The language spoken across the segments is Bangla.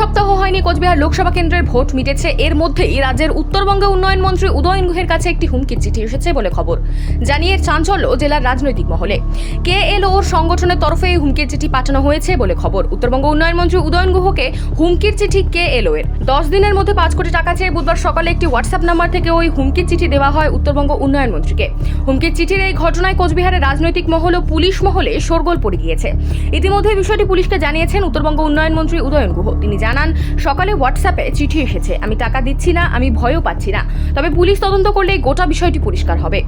সপ্তাহ হয়নি, কোচবিহার লোকসভা কেন্দ্রের ভোট মিটেছে। এর মধ্যেই রাজ্যের উত্তরবঙ্গে উন্নয়ন মন্ত্রী উদয়ন গুহের কাছে একটি হুমকির চিঠি এসেছে বলে খবর। জানিয়ে চাঞ্চল্য জেলার রাজনৈতিক মহলে। কে এল ওর সংগঠনের তরফে এই হুমকির চিঠি পাঠানো হয়েছে বলে খবর। উত্তরবঙ্গ উন্নয়ন মন্ত্রী উদয়ন গুহকে হুমকির চিঠি কে এল এর দশ দিনের মধ্যে পাঁচ কোটি টাকা চেয়ে বুধবার সকালে একটি হোয়াটসঅ্যাপ নাম্বার থেকে ওই হুমকির চিঠি দেওয়া হয় উত্তরবঙ্গ উন্নয়ন মন্ত্রীকে। হুমকির চিঠির এই ঘটনায় কোচবিহারের রাজনৈতিক মহল ও পুলিশ মহলে শোরগোল পড়ে গিয়েছে। ইতিমধ্যে বিষয়টি পুলিশকে জানিয়েছেন উত্তরবঙ্গ উন্নয়ন মন্ত্রী উদয়ন গুহ। তিনি জানান, সকালে হোয়াটসঅ্যাপে চিঠি এসেছে। আমি টাকা দিচ্ছি না, আমি ভয়ও পাচ্ছি না। তবে পুলিশ তদন্ত করলে গোটা বিষয়টি পরিষ্কার হবে।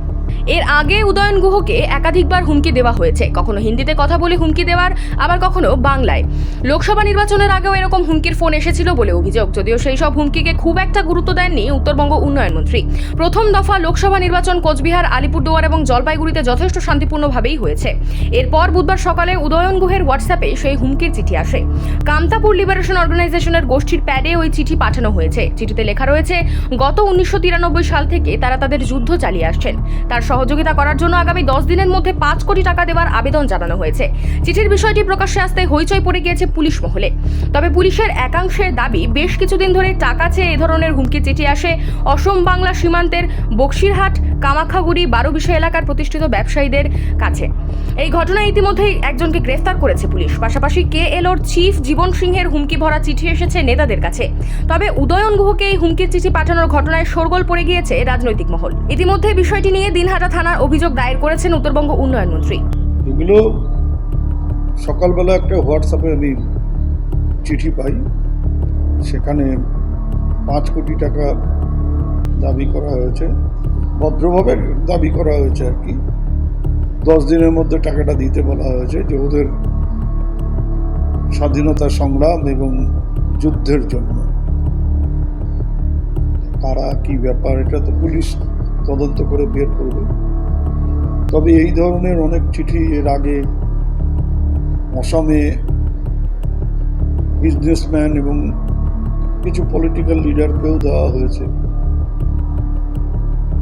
এর আগে উদয়ন গুহকে একাধিকবার হুমকি দেওয়া হয়েছে। কখনো হিন্দিতে কথা বলে হুমকি দেওয়ার, আবার কখনো বাংলায়। লোকসভা নির্বাচনের আগেও এরকম হুমকির ফোন এসেছিল বলে অভিযোগ, যদিও সেই সব হুমকিকে খুব একটা গুরুত্ব দেননি উত্তরবঙ্গ উন্নয়ন মন্ত্রী। প্রথম দফা লোকসভা নির্বাচন কোচবিহার, আলিপুরদুয়ার এবং জলপাইগুড়িতে যথেষ্ট শান্তিপূর্ণভাবেই হয়েছে। এরপর বুধবার সকালে উদয়ন গুহের হোয়াটসঅ্যাপে সেই হুমকির চিঠি আসে। কামতাপুর লিবারেশন অর্গানাইজেশনের গোষ্ঠীর প্যাডে ওই চিঠি পাঠানো হয়েছে। চিঠিতে লেখা রয়েছে, গত উনিশশো তিরানব্বই সাল থেকে তারা তাদের যুদ্ধ চালিয়ে আসছেন। তার সহযোগিতা করার জন্য আগামী দশ দিনের মধ্যে পাঁচ কোটি টাকা দেওয়ার আবেদন জানানো হয়েছে। চিঠির বিষয়টি প্রকাশ্যে আসতে হইচই পড়ে গিয়েছে পুলিশ মহলে। তবে পুলিশের একাংশের দাবি, বেশ কিছুদিন ধরে টাকা চেয়ে এ ধরনের হুমকি চিঠি আসে অসম বাংলা সীমান্তের বক্সিরহাট, কামাখাগুড়ি, বারোবিশা এলাকার প্রতিষ্ঠিত ব্যবসায়ীদের কাছে। এই ঘটনায় ইতিমধ্যেই একজনকে গ্রেফতার করেছে পুলিশ। পাশাপাশি কে এলোর চিফ জীবন সিংহের হুমকি ভরা চিঠি এসেছে নেতাদের কাছে। তবে উদয়ন গুহকে এই হুমকির চিঠি পাঠানোর ঘটনায় শোরগোল পড়ে গিয়েছে রাজনৈতিক মহল। ইতিমধ্যে বিষয়টি নিয়ে দিনহাটা থানার অভিযোগ দায়ের করেছেন উত্তরবঙ্গ উন্নয়ন মন্ত্রী। এগুলো সকালবেলা একটা হোয়াটসঅ্যাপে আমি চিঠি পাই। সেখানে পাঁচ কোটি টাকা দাবি করা হয়েছে। ভদ্রভাবে দাবি করা হয়েছে আর কি। দশ দিনের মধ্যে টাকাটা দিতে বলা হয়েছে যে ওদের স্বাধীনতা সংগ্রাম এবং যুদ্ধের জন্য। কারা, কি ব্যাপার, এটা তো পুলিশ তদন্ত করে বের করবে। তবে এই ধরনের অনেক চিঠি এর আগে অসমে বিজনেসম্যান এবং কিছু পলিটিক্যাল লিডারকেও দেওয়া হয়েছে।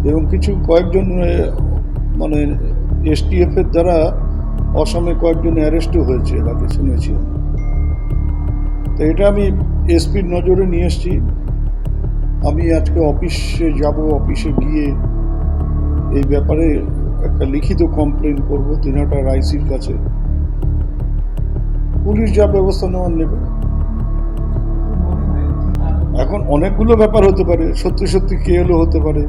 এবং কিছু কয়েকজন মানে এসটিএফ এর দ্বারা অসমে কয়েকজন অ্যারেস্টও হয়েছে এর আগে শুনেছি। তো এটা আমি এসপির নজরে নিয়ে এসেছি। আমি আজকে অফিসে যাব, অফিসে গিয়ে এই ব্যাপারে একটা লিখিত কমপ্লেন করব দিনাটা রাইসির কাছে। পুলিশ যা ব্যবস্থা নেওয়ার নেবে। এখন অনেকগুলো ব্যাপার হতে পারে, সত্যি সত্যি কে এলো হতে পারে,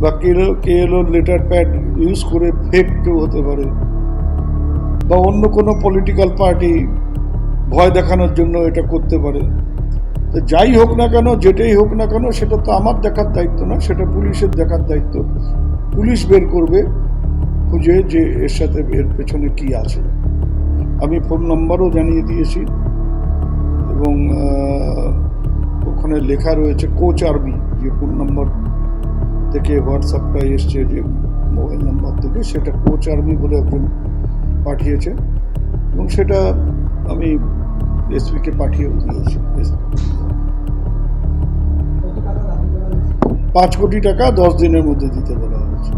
বা কে এলো কে এলো লেটার প্যাড ইউজ করে ফেক কেউ হতে পারে। বা অন্য কোনো পলিটিক্যাল পার্টি ভয় দেখানোর জন্য এটা করতে পারে। তো যাই হোক না কেন, যেটাই হোক না কেন, সেটা তো আমার দেখার দায়িত্ব না, সেটা পুলিশের দেখার দায়িত্ব। পুলিশ বের করবে, খুঁজে যে এর সাথে এর পেছনে কি আছে। আমি ফোন নাম্বারও জানিয়ে দিয়েছি এবং ওখানে লেখা রয়েছে কোচ আর্মি যে ফোন নাম্বার থেকে হোয়াটসঅ্যাপটা এসছে যে মোবাইল নাম্বার থেকে সেটা কোচ আর্মি বলে একজন পাঠিয়েছে এবং সেটা আমি এসপিকে পাঠিয়েও দিয়েছি। পাঁচ কোটি টাকা দশ দিনের মধ্যে দিতে বলা হয়েছে।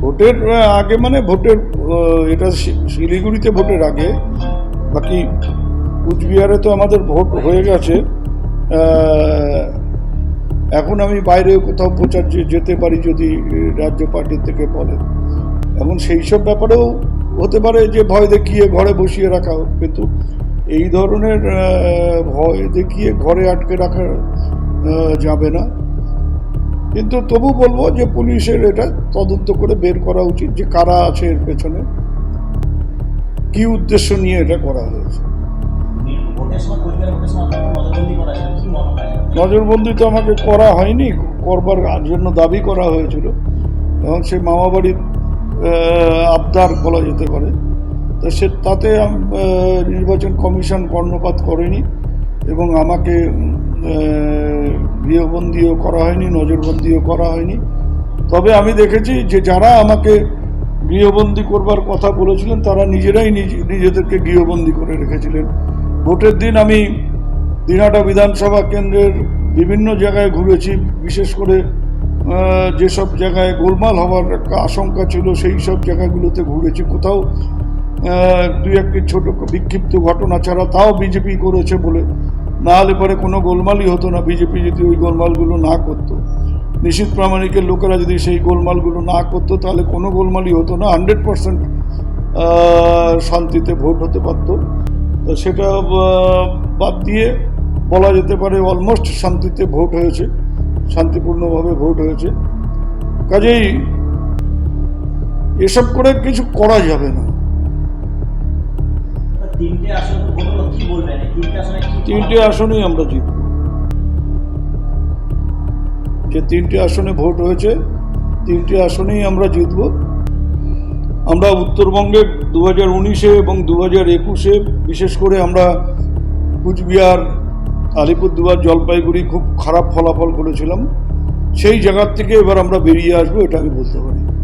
ভোটের, আগে মানে ভোটের এটা শিলিগুড়িতে ভোটের আগে, বাকি কুচবিহারে তো আমাদের ভোট হয়ে গেছে এখন আমি বাইরে কোথাও প্রচার যেতে পারি যদি রাজ্য পার্টির থেকে বলে। এখন সেই সব ব্যাপারেও হতে পারে যে ভয় দেখিয়ে ঘরে বসিয়ে রাখা কিন্তু এই ধরনের ভয় দেখিয়ে ঘরে আটকে রাখা যাবে না। কিন্তু তবু বলব যে পুলিশের এটা তদন্ত করে বের করা উচিত যে কারা আছে এর পেছনে, কি উদ্দেশ্য নিয়ে এটা করা হয়েছে। নজরবন্দি তো আমাকে করা হয়নি, করবার জন্য দাবি করা হয়েছিল। এবং সে মামাবাড়ির আবদার বলা যেতে পারে। তা সে, তাতে নির্বাচন কমিশন কর্ণপাত করেনি এবং আমাকে গৃহবন্দিও করা হয়নি, নজরবন্দিও করা হয়নি। তবে আমি দেখেছি যে যারা আমাকে গৃহবন্দী করবার কথা বলেছিলেন, তারা নিজেরাই নিজ- নিজেদেরকে গৃহবন্দী করে রেখেছিলেন। ভোটের দিন আমি দিনাটা বিধানসভা কেন্দ্রের বিভিন্ন জায়গায় ঘুরেছি, বিশেষ করে যেসব জায়গায় গোলমাল হওয়ার একটা আশঙ্কা ছিল, সেই সব জায়গাগুলোতে ঘুরেছি। কোথাও দুই একটি ছোট বিক্ষিপ্ত ঘটনা ছাড়া তাও বিজেপি করেছে বলে। না হলে পরে কোনো গোলমালই হতো না, বিজেপি যদি ওই গোলমালগুলো না করতো। নিশীত প্রামাণিকের লোকেরা যদি সেই গোলমালগুলো না করতো, তাহলে কোনো গোলমালই হতো না। হান্ড্রেড পারসেন্ট শান্তিতে ভোট হতে পারতো। সেটা বাদ দিয়ে বলা যেতে পারে অলমোস্ট শান্তিতে ভোট হয়েছে শান্তিপূর্ণভাবে ভোট হয়েছে। কাজেই এসব করে কিছু করা যাবে না। তিনটে এই তিনটে আসনে আসনেই আমরা জিতব। যে তিনটে আসনে ভোট হয়েছে তিনটে আসনেই আমরা জিতব। আমরা উত্তরবঙ্গে দু হাজার উনিশে এবং দু হাজার একুশে বিশেষ করে আমরা কুচবিহার আলিপুরদুয়ার জলপাইগুড়ি খুব খারাপ ফলাফল করেছিলাম। সেই জায়গার থেকে এবার আমরা বেরিয়ে আসব, এটা আমি বলতে পারি।